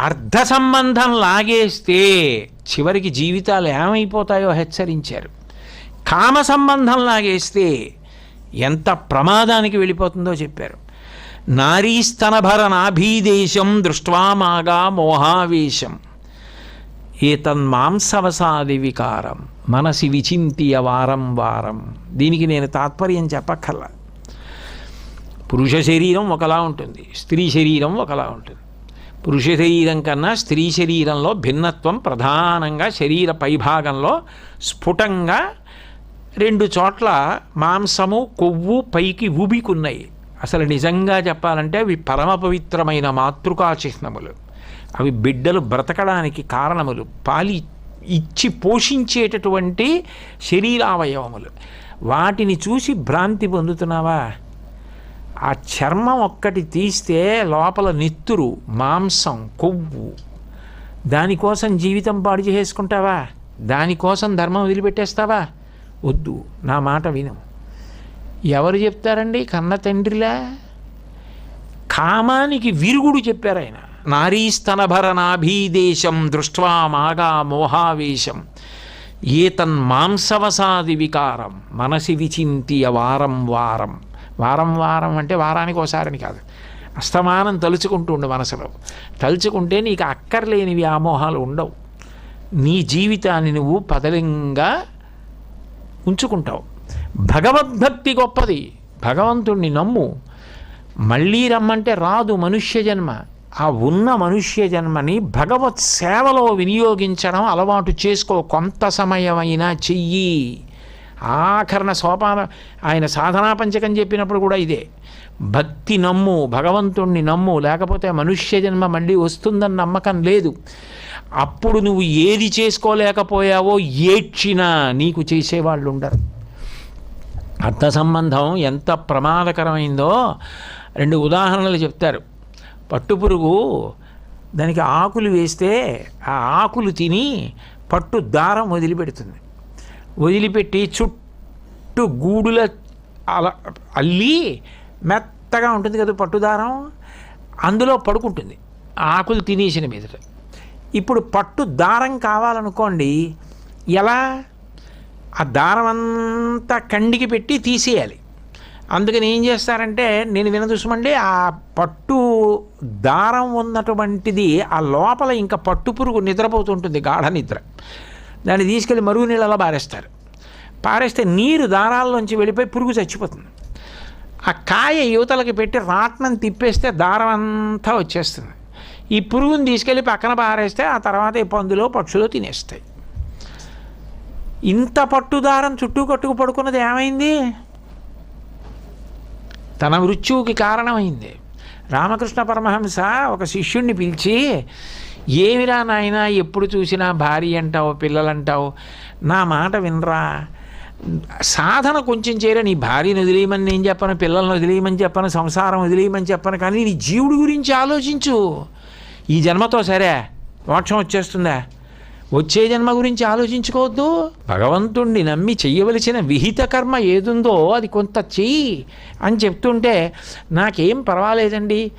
అర్ధ సంబంధం లాగేస్తే చివరికి జీవితాలు ఏమైపోతాయో హెచ్చరించారు. కామ సంబంధం లాగేస్తే ఎంత ప్రమాదానికి వెళ్ళిపోతుందో చెప్పారు. నారీస్తనభర నాభీదేశం దృష్ట్వామాగా మోహావేశం. ఏతన్మాంసవసాది వికారం మనసి విచింతియ వారం వారం. దీనికి నేను తాత్పర్యం చెప్పక్కర్లా. పురుష శరీరం ఒకలా ఉంటుంది స్త్రీ శరీరం ఒకలా ఉంటుంది. పురుష శరీరం కన్నా స్త్రీ శరీరంలో భిన్నత్వం ప్రధానంగా శరీర పైభాగంలో స్ఫుటంగా రెండు చోట్ల మాంసము కొవ్వు పైకి ఊబికున్నాయి. అసలు నిజంగా చెప్పాలంటే అవి పరమ పవిత్రమైన మాతృకా చిహ్నములు. అవి బిడ్డలు బ్రతకడానికి కారణములు. పాలి ఇచ్చి పోషించేటటువంటి శరీరావయవములు. వాటిని చూసి భ్రాంతి పొందుతున్నావా? ఆ చర్మం ఒక్కటి తీస్తే లోపల నిత్తురు మాంసం కొవ్వు. దానికోసం జీవితం పాడు చేసుకుంటావా దానికోసం ధర్మం వదిలిపెట్టేస్తావా? వద్దు నా మాట విను. ఎవరు చెప్తారండి? కన్న తండ్రిలా? కామానికి విరుగుడు చెప్పారు ఆయన. నారీస్తనభర దృష్ట్వా మాగా మోహావేశం. ఏతన్ మాంసవసాది వికారం మనసి విచింతియ వారం వారం. వారం వారం అంటే వారానికి ఒకసారని కాదు. అస్తమానం తలుచుకుంటూ ఉండు మనసులో. తలుచుకుంటే నీకు అక్కర్లేని వ్యామోహాలు ఉండవు. నీ జీవితాన్ని నువ్వు పదలింగా ఉంచుకుంటావు. భగవద్భక్తి గొప్పది. భగవంతుణ్ణి నమ్ము. మళ్ళీ రమ్మంటే రాదు మనుష్య జన్మ. ఆ ఉన్న మనుష్య జన్మని భగవత్ సేవలో వినియోగించడం అలవాటు చేసుకో. కొంత సమయమైనా చెయ్యి. ఆఖరణ సోపాన ఆయన సాధనా పంచకం చెప్పినప్పుడు కూడా ఇదే. భక్తి నమ్ము భగవంతుణ్ణి నమ్ము లేకపోతే మనుష్య జన్మ మళ్ళీ వస్తుందని నమ్మకం లేదు. అప్పుడు నువ్వు ఏది చేసుకోలేకపోయావో ఏడ్చినా నీకు చేసేవాళ్ళు ఉండరు. అర్థ సంబంధం ఎంత ప్రమాదకరమైందో రెండు ఉదాహరణలు చెప్తారు. పట్టుపురుగు దానికి ఆకులు వేస్తే ఆ ఆకులు తిని పట్టు దారం వదిలిపెడుతుంది. వదిలిపెట్టి చుట్టూ గూడుల అలా అల్లి మెత్తగా ఉంటుంది కదా పట్టుదారం అందులో పడుకుంటుంది. ఆకులు తినేసిన మీదట. ఇప్పుడు పట్టు దారం కావాలనుకోండి ఎలా? ఆ దారం అంతా కండికి పెట్టి తీసేయాలి. అందుకని ఏం చేస్తారంటే నేను వినదూసమండి ఆ పట్టు దారం ఉన్నటువంటిది ఆ లోపల ఇంకా పట్టు పురుగు నిద్రపోతుంటుంది గాఢ నిద్ర. దాన్ని తీసుకెళ్ళి మరుగు నీళ్ళలో పారేస్తారు. పారేస్తే నీరు దారాల్లోంచి వెళ్ళిపోయి పురుగు చచ్చిపోతుంది. ఆ కాయ యువతలకి పెట్టి రాట్నం తిప్పేస్తే దారం అంతా వచ్చేస్తుంది. ఈ పురుగుని తీసుకెళ్ళి పక్కన పారేస్తే ఆ తర్వాత ఈ పందులో పక్షులు తినేస్తాయి. ఇంత పట్టుదారం చుట్టూ కట్టుకు పడుకున్నది ఏమైంది? తన మృత్యువుకి కారణమైంది. రామకృష్ణ పరమహంస ఒక శిష్యుణ్ణి పిలిచి ఏమిరా నాయనా ఎప్పుడు చూసినా భార్య అంటావు పిల్లలంటావు? నా మాట వినరా? సాధన కొంచెం చేయరా? నీ భార్యను వదిలేయమని నేను చెప్పను పిల్లల్ని వదిలేయమని చెప్పను సంసారం వదిలేయమని చెప్పను కానీ నీ జీవుడి గురించి ఆలోచించు. ఈ జన్మతో సరే మోక్షం వచ్చేస్తుందా? వచ్చే జన్మ గురించి ఆలోచించుకోవద్దు. భగవంతుణ్ణి నమ్మి చెయ్యవలసిన విహిత కర్మ ఏదుందో అది కొంత చెయ్యి అని చెప్తుంటే నాకేం పర్వాలేదండి.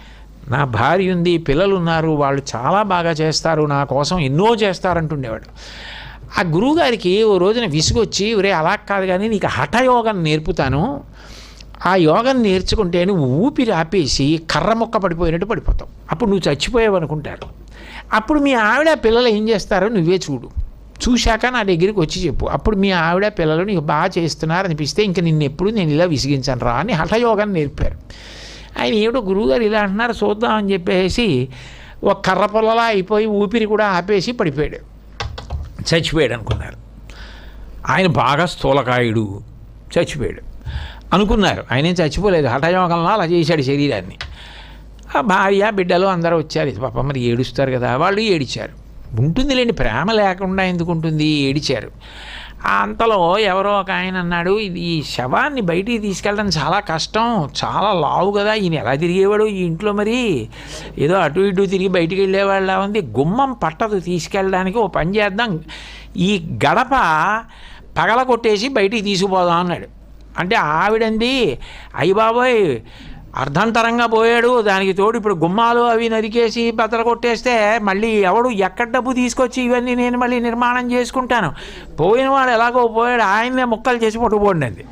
నా భార్య ఉంది పిల్లలు ఉన్నారు వాళ్ళు చాలా బాగా చేస్తారు నా కోసం ఎన్నో చేస్తారంటుండేవాడు. ఆ గురువుగారికి ఓ రోజున విసుగొచ్చి ఒరే అలా కాదు కానీ నీకు హఠయోగం నేర్పుతాను. ఆ యోగం నేర్చుకుంటే నువ్వు ఊపిరి ఆపేసి కర్ర మొక్క పడిపోయినట్టు పడిపోతావు. అప్పుడు నువ్వు చచ్చిపోయావు అనుకుంటారు అప్పుడు మీ ఆవిడ పిల్లలు ఏం చేస్తారో నువ్వే చూడు. చూశాక నా దగ్గరికి వచ్చి చెప్పు. అప్పుడు మీ ఆవిడ పిల్లలు నీకు బాగా చేస్తున్నారు అనిపిస్తే ఇంక నిన్ను ఎప్పుడు నేను ఇలా విసిగించాను రా అని హఠయోగాన్ని నేర్పారు. ఆయన ఏమిటో గురువుగారు ఇలా అంటున్నారు చూద్దామని చెప్పేసి ఒక కర్ర పొలలా అయిపోయి ఊపిరి కూడా ఆపేసి పడిపోయాడు. చచ్చిపోయాడు అనుకున్నారు. ఆయన బాగా స్థూలకాయుడు చచ్చిపోయాడు. అనుకున్నారు ఆయన చచ్చిపోలేదు హఠయోగంలో అలా చేశాడు శరీరాన్ని. ఆ భార్య బిడ్డలు అందరూ వచ్చారు. ఇది మరి ఏడుస్తారు కదా వాళ్ళు ఏడిచారు. ఉంటుందిలేండి ప్రేమ లేకుండా ఎందుకు ఉంటుంది? ఏడిచారు. అంతలో ఎవరో ఒక ఆయన అన్నాడు ఇది ఈ శవాన్ని బయటికి తీసుకెళ్ళడం చాలా కష్టం చాలా లావు కదా ఈయన ఎలా తిరిగేవాడు ఈ ఇంట్లో మరి? ఏదో అటు ఇటు తిరిగి బయటికి వెళ్ళేవాళ్ళ ఉంది. గుమ్మం పట్టదు తీసుకెళ్ళడానికి ఓ పని చేద్దాం. ఈ గడప పగల కొట్టేసి బయటికి తీసుకుపోదాం అన్నాడు. అంటే ఆవిడంది అయ్యి బాబోయ్ అర్ధంతరంగా పోయాడు. దానికి తోడు ఇప్పుడు గుమ్మాలు అవి నరికేసి బద్దలు కొట్టేస్తే మళ్ళీ ఎవడు ఎక్కడ డబ్బు తీసుకొచ్చి ఇవన్నీ నేను మళ్ళీ నిర్మాణం చేసుకుంటాను. పోయిన వాడు ఎలాగో పోయాడు. ఆయన్నే ముక్కలు చేసి పట్టుకోండి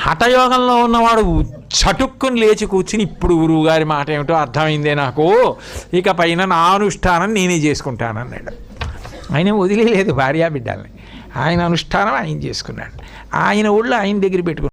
హఠయోగంలో ఉన్నవాడు చటుక్కుని లేచి కూర్చుని ఇప్పుడు గురువు గారి మాట ఏమిటో అర్థమైందే నాకు. ఇక పైన నా అనుష్ఠానం నేనే చేసుకుంటాను అన్నాడు. ఆయన వదిలేదు భార్యా బిడ్డల్ని. ఆయన అనుష్ఠానం ఆయన చేసుకున్నాడు. ఆయన ఊళ్ళో ఆయన దగ్గర పెట్టుకున్నాడు.